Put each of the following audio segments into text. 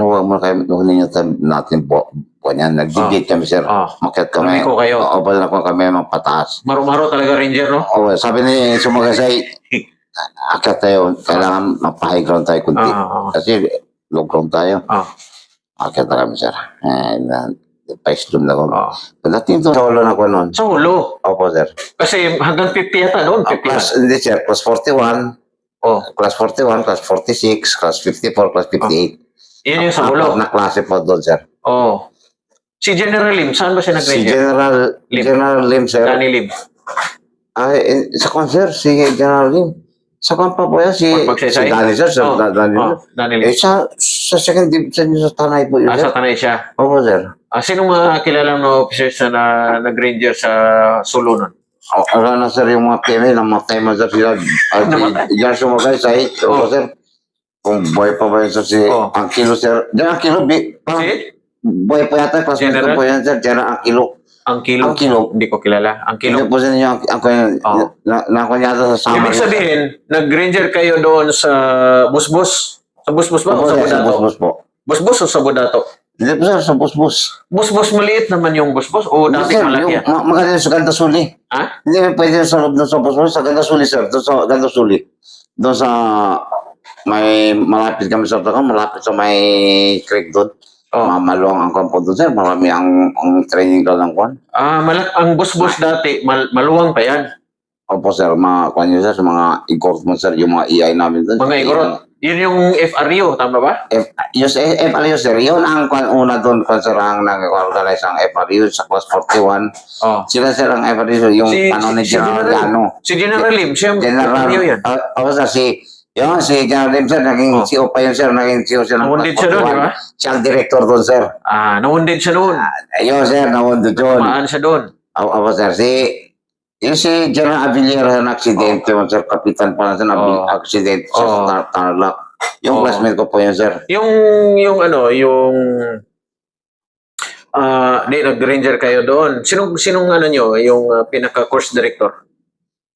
Pero huwag mo kayo, huwag ninyo tayo natin po, po niyan. Nag-debate kami, sir. Ah. Makiat kami. Lumiko kayo. O, pa na kami mapataas. Maro-maro talaga ranger, no? O, sabi ni Sumagasay, akat tayo, kailangan mapa-high ground tayo kunti. Ah, ah, Kasi low ground tayo. ah. Na kami, sir. And, uh, pa-islam na ko. Ah. Pagdating to, sa ulo na ko noon. Sa ulo. Opo, sir. Kasi hanggang 50 yata doon. Ah, 50 class, hindi, sir. Class 41, Oh, class 41, class 46, class 54, class 58. Yun yung sa ulo. na klase po doon, sir. Oh. Si General Lim, saan ba siya Si nag-ranger? General, Lim. General Lim, sir. Danny Lim. Ay, eh, sa concert, si General Lim. Sa kan pa po yan, si, si Danny, sir. Sir, Oh, Da- Danny, Oh, Danny Eh, Lim. sa, sa second division sa Tanay po yun, Ah, sir. sa tanay siya. Opo, sir. Ah, sino mga kilala ng officers na, na nag-ranger sa Sulu nun? O, Ano na, sir, yung mga PMA, namatay mo, sir, sila. At Namatay? si Jan Sumagay, sa Opo, Oh. sir. Kung boy pa ba yun, sir, si Oh. Angkilo, sir. Diyan, Angkilo, bi, parang Si? boy pa yata, General? ko po yan, sir. Diyan, Angkilo. Ang kilo. Angkilo. Hindi ko kilala. Ang kilo. Hindi po sa inyo, ang, ang, ang, Oh. na, na, na, yata sa summer. Ibig sabihin, nag-ranger kayo doon sa Busbus? Sa Busbus ba? Opo, O sa sir, sa Budato? bus-bus po. Busbus o sa Budato? Hindi po, sir, sa bus-bus. Busbus maliit naman yung busbus o dati Sir, malaki yung, yan? ma- maganda yung sa Ganda Suli. Ha? Hindi pwede sa loob ng Sopo Suli, sa Ganda Suli, sir. Doon sa Ganda Suli. Doon sa may malapit kami sa Taka, malapit sa may creek doon. Oh. Mamalong ang kampo doon, sir. Marami ang, ang training doon ng kwan. Ah, malak ang busbus dati, mal- maluwang pa yan. Opo, sir. Mga kwan yun, sir. Sa mga igorot mo, sir. Yung mga EI namin doon. Mga igorot. Yun yung FRU, tama ba? F, yes, FRU, sir. Yun ang kwan, una doon, kwan, sir, ang nag-organize ang FRU sa class 41. Oh. Sila, sir, ang FRU, yung Si- ano ni si General Gano. Si General Lim, siya yung General, FRU yan. ako sir, si, yun, si General Lim, sir, naging Oh. CEO pa yun, sir, naging CEO siya ng Nawundid siya doon, di ba? Siya ang director doon, sir. Ah, nawundid siya doon. Ayun, sir, nawundid yun. Maan siya doon. Ako, ako, sir, si, yung si General Avillera na aksidente, oh. sir, kapitan pa na siya, Oh. na aksidente siya Oh. sa Tar- Tarlac. Yung Oh. classmate ko po yun, sir. Yung, yung ano, yung... Ah, di, nag-ranger kayo doon. Sinong, sinong ano nyo, yung ah, pinaka-course director?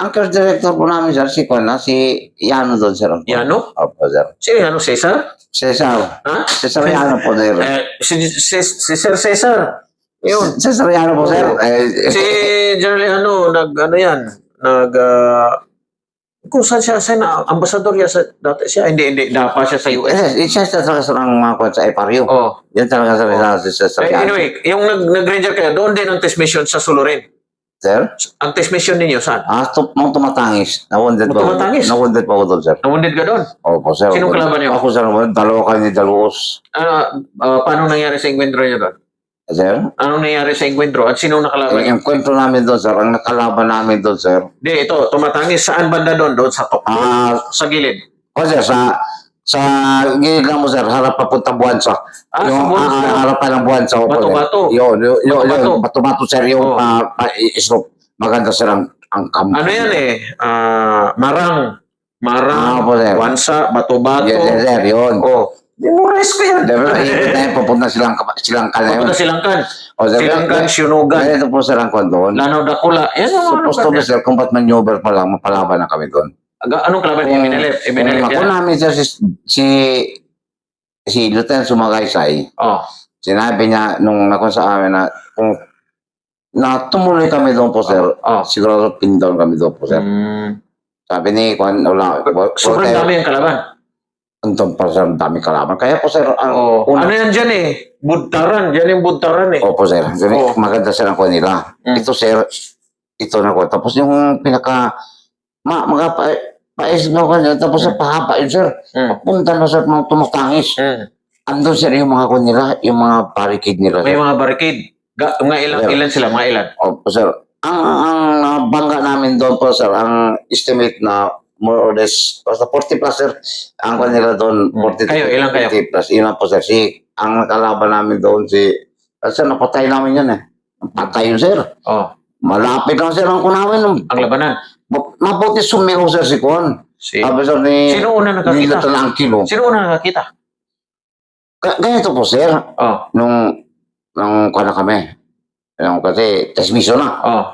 Ang course director po namin, sir, si Kona, si Yano doon, sir. Yano? Opo, sir. Sino Cesar? Cesar. Ha? Cesar Yano po, sir. Eh, si, si, si Sir Cesar. Yun. Cesar Yano po, sir. Oh. Eh, Si General ano, nag, ano yan, nag, ah, kung saan siya, saan, na- ambasador yan sa, dati siya, hindi, hindi, dapa siya sa US. Eh, siya talaga sa mga kwan sa FRU. Oh. Yan talaga sa sa sa sa Eh, anyway, yung nag, nag-ranger kayo, doon din ang test mission sa Sulurin. Sir? Ang test mission ninyo, saan? Ah, to, mga tumatangis. Nawunded pa. tumatangis? Nawunded pa ako doon, sir. Nawundid ka doon? Opo, sir. Sinong kalaban niyo? Ako, sir. Dalawa kayo ni Dalos. Ah, ah, paano nangyari sa enkwentro niyo doon? Sir? Anong nangyari sa enkwentro? At sino nakalaban niyo? Ang kwento namin doon, sir. Ang nakalaban namin doon, sir. Hindi, ito, tumatangis. Saan banda doon? Doon sa top. Ah, sa gilid. o sir, sa sa lang mo, sir. Harap papunta Buwansa. Ah, sa yung Buwansa. ah, harap pa ng Buwansa. opo, sir. Bato-bato. Yun, yun, yun. Bato-bato. yun. Bato-bato, sir. Yung Oh. ah, slope. Maganda, sir, ang, ang kampo. Ano yan eh? Ah, marang. Ah, Marang. opo, sir. Wansa, bato-bato. Yes, yes, sir. Yun. Oh. Memorize ko yan. Diba, ikot yun, papunta silang, silang ka na yun. Papunta Silangkan. O, sir, Silangkan, Sinugan, Ganito po sir ang kwan doon. Lanaw Dakula. Yan ang mga Supposed to be lugar. sir, kung ba't maneuver pa lang, mapalaban na kami doon. Anong kalaban? Eminelep. Eminelep Kung ako yan. namin sir, si, si, si Lieutenant Sumagaysay, Oh. sinabi niya nung nakon sa amin na kung na tumuloy kami doon po sir, Oh. siguro pin down kami doon po sir. Mm. Sabi ni Kwan, wala, Sobrang dami ang kalaban. Andun pa sir, dami kalaban. Kaya po sir, ang Oh. una, Ano yan dyan eh? Budtaran. Yan yung budtaran eh. Opo, sir. Gani, Oo. Maganda sir ang kwan nila. Mm. Ito, sir, ito na ko. Tapos yung pinaka, ma, mga pa, pais na ko niya. Tapos sa pahaba yun, sir. Mm. Punta na, sir, mga tumatangis. Mm. Andun, sir, yung mga kwan nila, yung mga barricade nila, May sir. mga barricade. Ga, mga ilan, Sir. ilan sila? Mga ilan? Opo, sir. Ang, ang ang bangga namin doon po, sir, ang estimate na more or less, basta 40 plus, sir, ang kwan nila doon, Mm. 40 Kayo, ilan kayo? 50 plus. Yun lang po, sir. Si, ang nakalaban namin doon, si, ah, sir, napatay namin yan, eh. Patay yun, sir. Oh. Malapit sir ang kunamin. Ang labanan. Ma- Mabuti sumiho sir si Kuan. Si, Sabi sir ni... sino una Hindi nakakita? na ang kilo. Sino una nakakita? Ga- Ganito po sir. Oh. Nung... Nung kuan na kami. Nung kasi test mission na. Oh.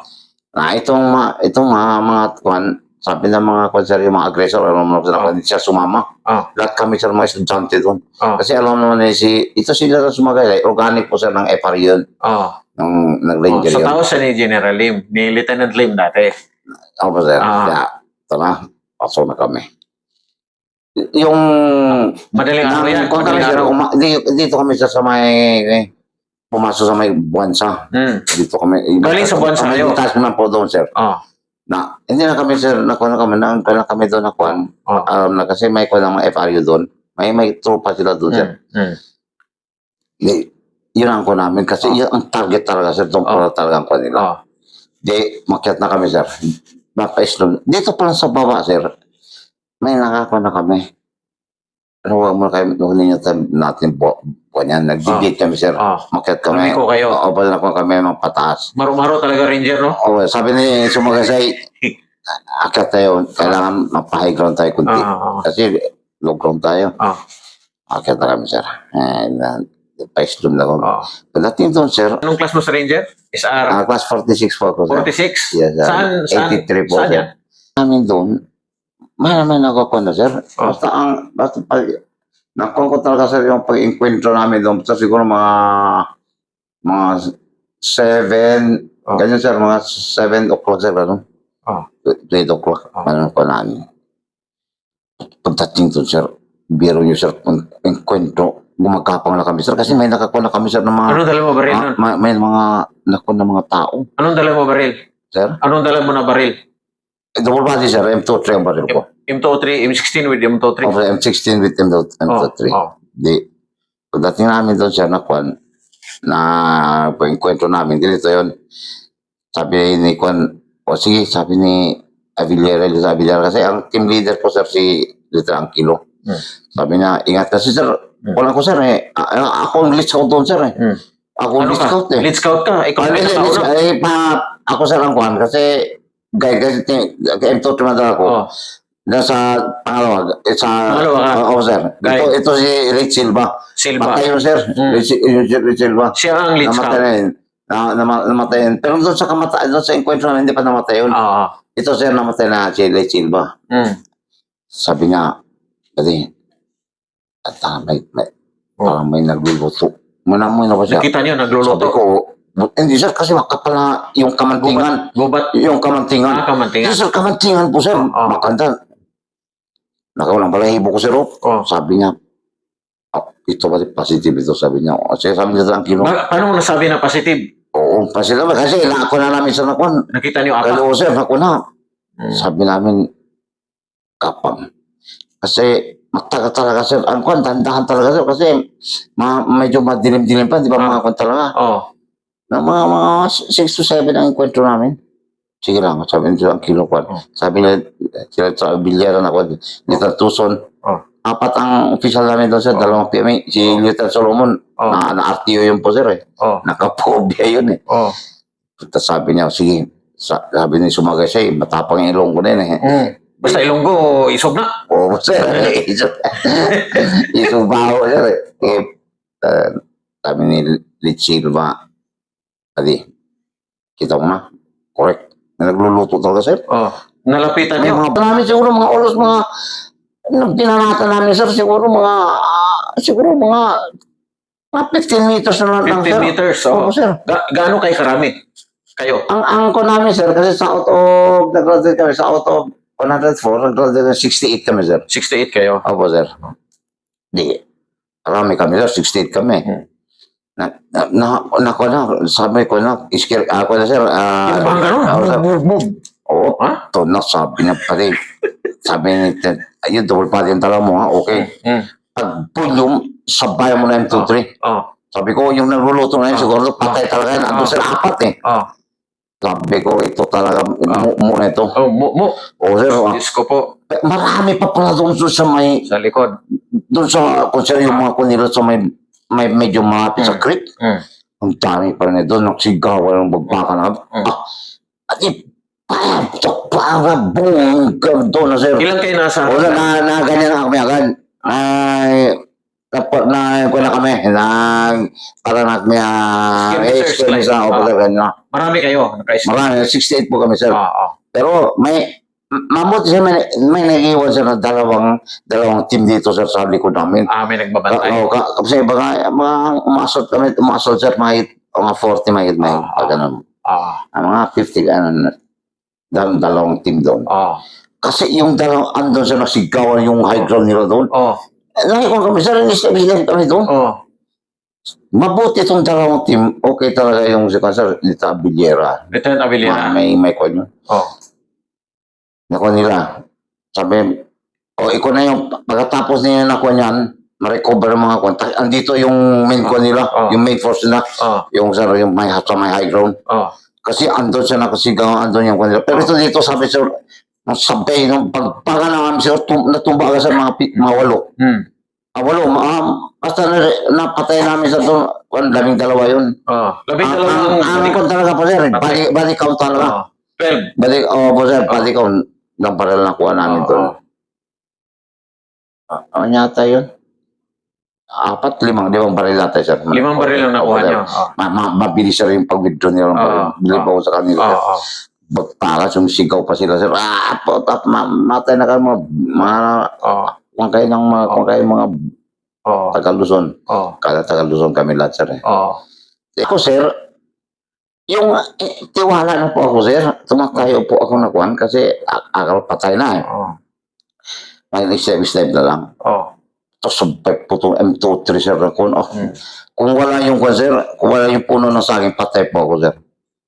Na itong, ma- itong mga, mga kuan, sabi ng mga kwan, sir, yung mga aggressor, alam mo na Oh. hindi siya sumama. Oh. Lahat kami, sir, mga estudyante doon. Oh. Kasi alam naman eh, si, ito sila na sumagay, organic po, sir, ng FR yun, Oh. Ng, ng oh. So, yun. tao siya ni General Lim, ni Lieutenant Lim dati. Ako po, sir. Ah. Kaya, ito na, pasok na kami. Yung, Madaling araw yan. kung kami, sir, uma- dito, dito kami sa, sa may, eh, pumasok sa may buwansa. Hmm. Dito kami. Galing sa buwansa Kami kayo? taas naman po doon, sir. Oh. Na, hindi na kami, sir, nakuha na kami, na, na kami doon nakuha. Oh. Alam na, kasi may kuha ng mga FRU doon. May, may tropa sila doon, sir. Hmm. Hmm. Di, yun ang ko namin kasi Oh. yun ang target talaga sir doon Oh. pala talaga ang kuha nila. Oh. Di makyat na kami sir. Mapaislog. Dito pala sa baba sir. May nakakuha na kami. Ano wag mo kayo nung ninyo natin po po niyan. Nag-debate kami sir. Oh. Makyat kami. Kami ko kayo. O pala na kami mga pataas. Maro-maro talaga Ranger, no? O sabi ni Sumagasay, akyat tayo. Kailangan mapa-high ground tayo kunti. Ah, ah, Kasi low ground tayo. ah. Akyat na kami sir. And, uh, na kami. Oh. Pagdating doon sir, Anong class mo sa Ranger? SR Ah, class 46 po ako. sir. 46? Yes, sir. Saan? Saan? 83 po, Saan yan? Namin doon, ako po na, sir. Oh. Basta ang, basta pag, nakuha ko talaga, sir, yung pag-encuentro namin doon. Basta siguro mga, mga 7, Oh. ganyan, sir, mga 7 o'clock, sir, ano? Oh. 8 o'clock, Oh. ano po namin. Pagdating doon, sir, biro niyo, sir, encuentro, gumagapang na kami, sir, kasi may nakakuha na kami, sir, ng mga, Anong dala mo baril ah, nun? may, mga, nakuha na mga tao, Anong dala mo baril? sir. Anong dala mo na baril? Eh, Double body, sir, M23 ang baril ko. M203, M16 with M203? Okay, M16 with M2- Oh, M23. oh. Di, pagdating namin doon siya na Kwan, na pag-enkwentro namin, ganito yun. Sabi ni Kwan, o sige, sabi ni Avillera, Avillera, kasi ang team leader po sir, si Lito Angkilo. Hmm. Sabi niya, ingat kasi sir, Hmm. wala ko sir eh. A- ako ang lead scout doon sir eh. Hmm. Ako ang Ano lead scout eh. Lead scout ka? Ikaw Ah, ang lead- na? eh, pa, ako sir ang Kwan, kasi gay, gay, gay, M2 tumadala ko. Oh. Nasa pangalawa, eh, sa Pangalawa ka? Oo, sir. Guy. Ito, ito si Rich Silva. Silva. Patay yun, sir. Mm. Rich, Rich, Rich Silva. Siya ang lead Namatay scout. na yun. Na, na, namatay yun. Pero doon sa kamata, doon sa encuentro na hindi pa namatay yun. Oo. Ito, sir, namatay na si Rich Silva. Mm. Sabi niya, kasi, at ah, may, may, Oh. parang may nagluluto. Muna mo na ba siya? Nakita niyo, Sabi nagluluto. ko, "Bu- hindi sir, kasi makapal na yung kamantingan. Gubat. Yung kamantingan. Ah, kamantingan. Yes, sir, kamantingan po, sir. Oo. Makanda. Nakawalang balahibo ko, sir. oh. Oh. Sabi niya, "Ah, ito ba positive ito? Sabi niya, o sige, sabi niya ang kilo. Ba- paano mo nasabi na positive? Oo, positive. Kasi naako na namin sa nakuan. Nakita niyo apa? Kalo, sir, naku na. Mm. Sabi namin, kapang. Kasi, matagal talaga, sir. Ang kuan, tandahan talaga, sir. Kasi, ma medyo madilim-dilim pa, di ba, mga kuan talaga. Oh. Na mga, mga 6 to 7 ang enkwentro namin. Sige lang, sabi niya ang kilo kuan. Oh. Sabi niya, sila sa bilyara na kuan, Lieutenant Tucson. Oh. Apat ang official namin doon, sir. Oh. Dalawang PMA. Si Oh. Lieutenant Solomon, Oh. na, na RTO yun po, sir. Eh. Oh. Nakapobia yun, eh. Oh. Tapos sabi niya, sige, sa, sabi ni Sumagay siya, eh, matapang yung ilong ko na yun eh. Mm. Basta Ilonggo, isog na. Oo, sir. Iso- Isubaho, sir. eh. Uh, sabi ni Lit Silva, adi, kita mo na, correct. Na nagluluto talaga, sir. Oh. Nalapitan niyo. mga namin siguro mga oras, mga, nung pinanatan namin, sir, siguro mga, ah, siguro mga, mga 15 meters na lang, 15 sir. meters. Oo, Oh. sir. Ga gaano kay karami? Kayo? Ang ang ko namin, sir, kasi sa out of, nag-graduate kami, sa out of 104, nag-graduate ng 68 kami, sir. 68 kayo. Opo, sir. Di, marami kami, sir. 68 kami. Hmm. Na, na, na, na, ko na, sabi ko na, iskir, ako na, sir. ah, Yung bang gano'n? ako, sir. Move, move. Oo, Ha? to na, sabi niya pati. sabi ni Ted, ayun, double pati yung tala mo, ha? Okay. Mm. Pag volume, sabayan mo na yung 2-3. Oh. Sabi ko, yung nagluluto na yun, Ah. siguro patay talaga yan. Ando Ah. sir, apat eh. Oh. Sabi ko, ito talaga, Ah. mu- muna ito. Oh, mo, mo. Oo, sir. ah. Diyos ko po. Marami pa pala doon sa may Sa likod. doon sa kung saan yung mga kunilo sa may may medyo malapit sa Mm. creek. Mm. Ang dami pa rin doon, nagsigawan ng bagbaka na. Mm. Ah, at it, para, para, boom, doon na sir. Ilan kayo nasa O na, na, ganyan na kami agad. Ay, na, na, kuha na kami, na, para na kami, ah, skirmish like, na, o ah. pala ganyan. Marami kayo. Naka-escape. Marami, 68 po kami sir. Ah, ah. Pero may, Mabuti siya, may, may nag-iwan siya ng dalawang, dalawang team dito sir, sa likod namin. Ah, may nagbabantay. oh, ka, kasi baka mga umasot kami, umasot sir, mga, mga 40 mahigit na yun. Ah, Pag ganun. Ah, Ang mga 50, ano, dal- dalawang team doon. ah, Kasi yung dalawang, andun sa nasigawan yung high ground nila doon. oh, Nakikon kami, sir, in-establish kami doon. oh, Mabuti itong dalawang team, okay talaga yung si Sir Lita Abillera. Lieutenant Ma, Avellana. may may kwan yun. Oh, Nakuha nila. Sabi, o ikaw na yung, pagkatapos nila nakuha niyan, ma-recover ang mga kwan. Andito yung main kwan nila, Oh. yung main force nila, oh, yung sir, yung may, sa may high ground. oh, Kasi andun siya nakasigaw, andun yung kwan nila. Pero ito dito, sabi sir, ang sabay ng pagpaga naman sir, tum, natumba ka sa mga, pi- mga walo. hmm, Ah, walo, ma, basta na, napatay namin sa to, kwan, labing dalawa yun. oh. Labing Ang dalawang, ang- ang count talaga po sir, body, body count talaga. oh, 12. Balik, oh, po sir, body count ng parel na kuha namin Oh, doon. oh. Ah, Ano yata yun? Apat, limang, limang baril natin, sir. Limang baril ang nakuha niyo. Oh, Ma ma mabilis sir yung pag-withdraw nila. Oo, Bilib ako sa kanila. oh, oh, Bagtaras, yung sigaw pa sila, sir. Ah, po, tap, ma matay na kayo, mga, mga, oh, kung kayo ng mga, kung kayo mga oh, Tagaluzon. oh, Kada Tagaluzon kami lahat, sir. Eh. oh, Ako, sir, yung eh, tiwala na po ako, sir. Tumatayo po ako na kuhan kasi ak- akal patay na eh. oh, May nag-step na lang. oh, Tapos sabay po itong M23 sir na kun. Oh, Hmm. Kung wala yung kwan sir, kung wala yung puno ng saging, patay po ako sir.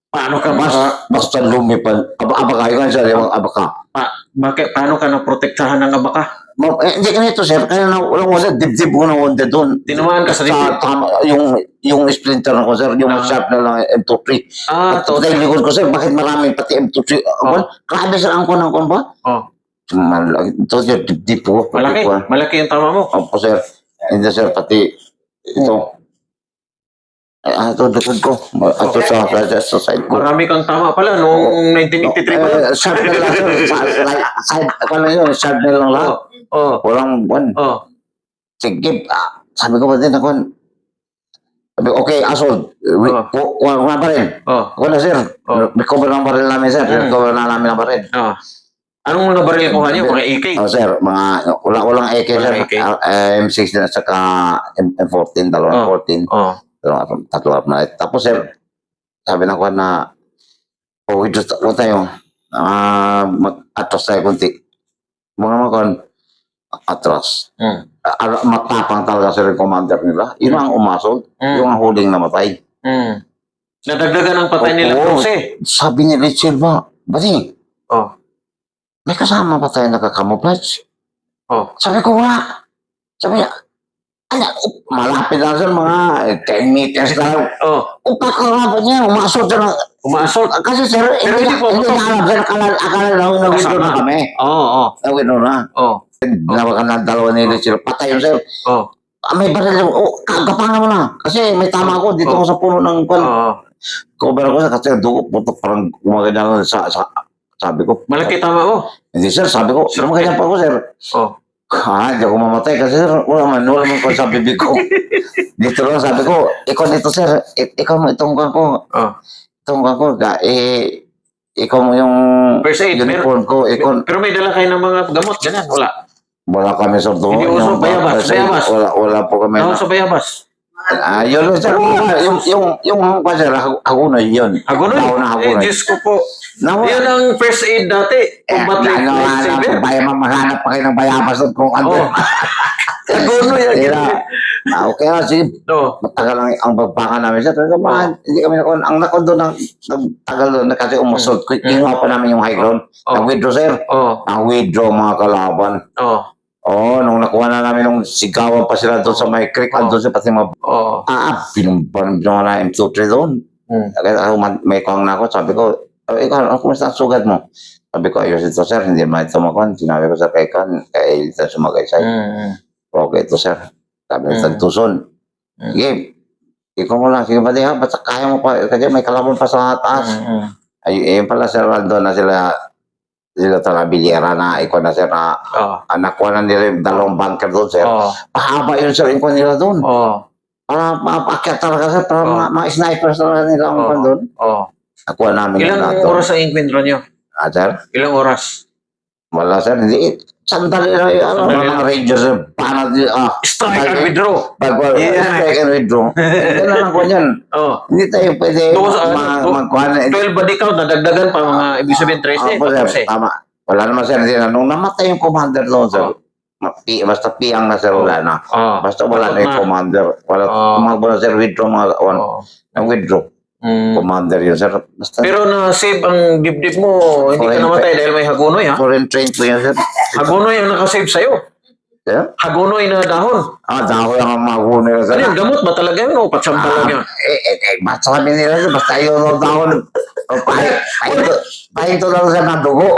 Paano ka Mas, ba, basta lumipad. Aba, abaka yun sir, yung abaka. pa, bakit, paano ka naprotektahan ng abaka? Ma, eh, hindi ganito sir, kaya na walang wala, dibdib ko na wanda doon. Tinamaan ka sa Sa dibdib? tama, yung, yung splinter na ko sir, yung Ah. sharp na lang M23. Ah, At to. dahil likod ko sir, bakit marami pati M23? Oh. Oh. Grabe sir, ang kunan ko ba? Oh, Malaki. Ito sir, dibdib ko. pati malaki. ko, ah. Malaki yung tama mo. Opo, sir. Hindi, sir, pati ito. Ah, ito, likod ko. Ito sa, sa, sa side ko. Marami kang tama pala noong 1983 pa lang. Eh, sharp na lang, sir. Sa- like, Side, ako lang yun, sharp na lang lahat. Oh, Walang buwan. oh, Sige, ah, sabi ko pa din ako, sabi ko, okay, asol, Oh. kuha ko na pa rin. oh, Kuha na, sir. Oh. Recover ng baril namin, sir. Mm. Recover na namin ng baril. oh. Anong mga baril kuha niyo? Mga AK? Oh, sir, mga, wala, walang AK, sir. Walang AK. Ah, eh, M16 at saka M- M14, dalawang Oh. 14. Oh, Tatlo, tatlo up na. Tapos sir, sabi na ko na, oh, ito ko tayo. Ah, mag-atras tayo kunti. Mga mga kon, atras. mm, Uh, matapang talaga yung commander nila. Yun ang umasol, yung mm, ang huling namatay. mm. Nadagdagan ang patay nila Oo. kasi. Sabi ni Red Silva, Bati, Oh, may kasama pa tayo nakakamuflage. oh, Sabi ko, wala. Sabi niya, ano, malapit lang sir, mga eh, 10 meters lang. oh. Upak ka nga niya, umasol siya ng Umaasol. Ah, Kasi sir, Pero hindi, hindi po, hindi na alam sir, akala, akala na nag-withdraw na kami. Oo, oh, Nag-withdraw na. oh, Nawakan na dalawa nila sila. Patay yun sir. oh, Ah, may baril oh, kagapangan mo na. Kasi may tama ako dito Oh. ko sa puno ng oh, kwan. oh. Cover ko sa kasi dugo, putok parang gumaganyan sa, sa, sabi ko. Malaki tama mo. Hindi sir, sabi ko, sir, maganyan pa ako sir. Oh, Ha, hindi ako mamatay kasi sir, wala man, wala man ko sa bibig ko. dito lang sabi ko, ikaw dito sir, ik- ikaw mo itong ko, oh. itong ko, ga, eh, ikaw mo yung First aid, uniform ko, ikaw, Pero may dala kayo ng mga gamot, ganyan, wala. Wala kami sa doon. Hindi uso, bayabas, bayabas. Wala, wala po kami. Ako sa bayabas. Ah, yun lang, sir. yung, yung, yung, kasi ako na yun. Hagunoy. Ako na Eh, hagunoy. Diyos ko po. Nawa. Yan ang first aid dati. Eh, Combat ano, ano, lifesaver. bayabas, maghanap pa kayo ng bayabas doon kung ano. Oh. Hagunoy yan. Kaya, ah, okay nga, sige, No. matagal lang ang pagpaka namin siya. Talaga, mga, hindi kami nakon. Ang nakon doon, ang nagtagal doon, na kasi umusot. Kinuha pa namin yung high ground. Oh. Nag-withdraw, sir. Oh. Nag-withdraw mga kalaban. Oh. Oo, oh, nung nakuha na namin nung sigawan pa sila doon sa may creek, Oh. andun sila pati mga Oh. Ah, pinumpan nyo na M23 doon. Hmm. Kaya ako, man- may kuwang na ako, sabi ko, "Oh, ikaw, ano, kumusta ang sugat mo? Sabi ko, ayos ito, sir, hindi man ito makuhan. Sinabi ko sa kay Kan, kay Elita sumagay sa'yo. Mm. Okay ito, sir. Sabi ko, Hmm. tagtuson. Hmm. Sige, ikaw mo lang, sige pa di ha, basta kaya mo pa, kasi may kalaban pa sa taas. Mm. Ay, ayun pala, sir, doon na sila, sila talaga bilyera na, ikaw na, sir, na Oh. anak ko na nila yung dalawang bunker doon, sir. Oh. Pahaba yun, sir, kuha nila doon. Oh. Para mapaakyat talaga, sir, para Oh. mga, mga snipers talaga nila ang Oh. doon. Oh. Nakuha namin Ilang doon. oras ang inkwentro nyo? Ah, sir? Ilang oras? Wala sir, hindi. Sandali lang yung ano, Sandali mga Rangers, paano di, ah, Strike and withdraw. pag Yeah. strike and withdraw. Ito na lang yan. Oh. Hindi tayo pwede ano, magkuhan. 12 body count, nadagdagan pa mga ibig sabihin 13, Opo, sir, 14. tama. Wala naman sir, hindi na. Nung namatay yung commander noon, sir, Oh. pi- basta piyang na sir, wala na. Oh. Basta wala na yung na. commander. Wala, Oh. tumakbo na sir, withdraw mga. Oh. Withdraw, Mm. commander yun, sir. Basta Pero na-save ang dibdib mo, hindi ka Foreign namatay dahil may hagunoy ha. foreign train po yan, sir. Hagunoy ang nakasave sa'yo. Sir? Hagunoy na dahon. Ah, dahil lang ang mga hunir, sir. Ano yun, gamot ba talaga yun o patsamba lang yun? Eh, eh, eh, basta sabi nila, sir, basta yun ang dahon. O, pahin, pahinto, pahinto lang sa ng dugo.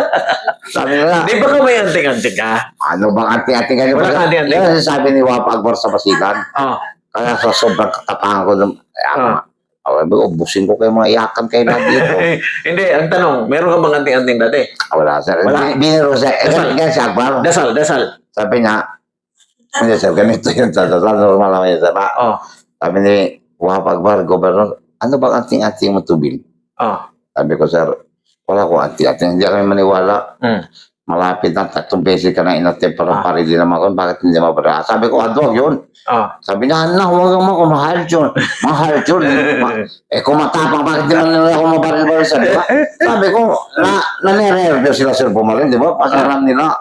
Sabi nila, Di ba ka may anting-anting ka? ano bang ati-ati ganyan? Wala ka anting-anting. Yan ang sabi ni Wapa Akbar sa Basilan. Oh. Kaya sa sobrang katapangan ko, dum- eh, ako, Ah. Sabi ko, ubusin ko kayo mga iyakan kayo na dito. Hindi, ang tanong, meron ka bang anting-anting dati? Ah, Wala, sir. Wala. Bin- Biniro. Eh, Dasal. ganyan si Akbar. Dasal, dasal. Sabi niya, hindi sir, ganito yun. Sa sa normal naman yun, sir. Oh. Sabi ni Wapa Akbar, Gobernador, ano bang anting-anting mo tubil? Oh. Sabi ko, sir, wala ko anting-anting. Hindi kami maniwala. Mm. Malapit na tatlong beses ka na inatim para Ah. pari din naman ko. Bakit hindi mapara? Sabi ko, adwag yun. Oh. Sabi niya, na, huwag mo ako, mahal yun. Mahal yun. Ma- eh, kung matapang, bakit di man nila ako mabaril-baril sa, di ba? Sabi ko, na, naninervyo sila, sir, pumarin, di ba? Pasaran nila.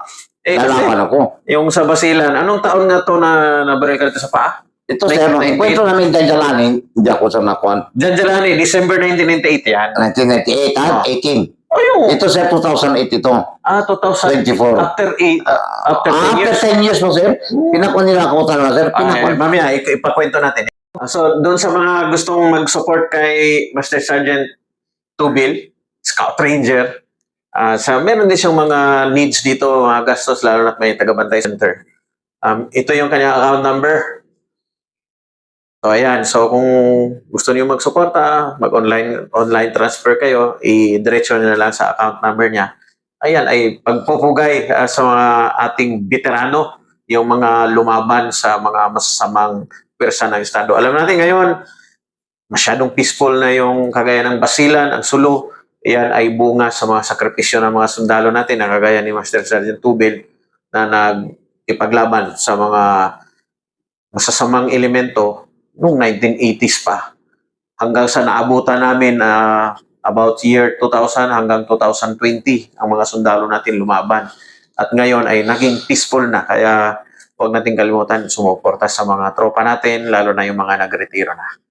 Eh, Lalaban ako. yung sa Basilan, anong taon nga to na nabaril ka dito sa paa? Ito, sir, nung 1998. ikwento namin lanin, hindi ako sa nakuan. Janjalani, December 1998 yan. 1998, ha? Ah. 18. Ayun. Ito, sir, 2008 ito. Ah, 2000. 24. After 8, after 10 After years. 10 years mo, sir, pinakuha nila ako talaga, sir. Okay, Pinakuha. mamaya, ip- ipakwento natin. Ah, So, doon sa mga gustong mag-support kay Master Sergeant Tubil, Scout Ranger, ah sa meron din siyang mga needs dito, mga gastos, lalo na may tagabantay center. Um, ito yung kanyang account number. So, ayan. So, kung gusto niyo mag-suporta, mag-online online transfer kayo, i-diretso niyo na lang sa account number niya. Ayan, ay pagpupugay ah, sa mga ating veterano, yung mga lumaban sa mga masasamang pwersa ng Estado. Alam natin ngayon, masyadong peaceful na yung kagaya ng Basilan, ang Sulu. Yan ay bunga sa mga sakripisyo ng mga sundalo natin na kagaya ni Master Sergeant Tubil na nag-ipaglaban sa mga masasamang elemento noong 1980s pa. Hanggang sa naabutan namin ah, about year 2000 hanggang 2020 ang mga sundalo natin lumaban. At ngayon ay naging peaceful na kaya huwag nating kalimutan sumuporta sa mga tropa natin lalo na yung mga nagretiro na.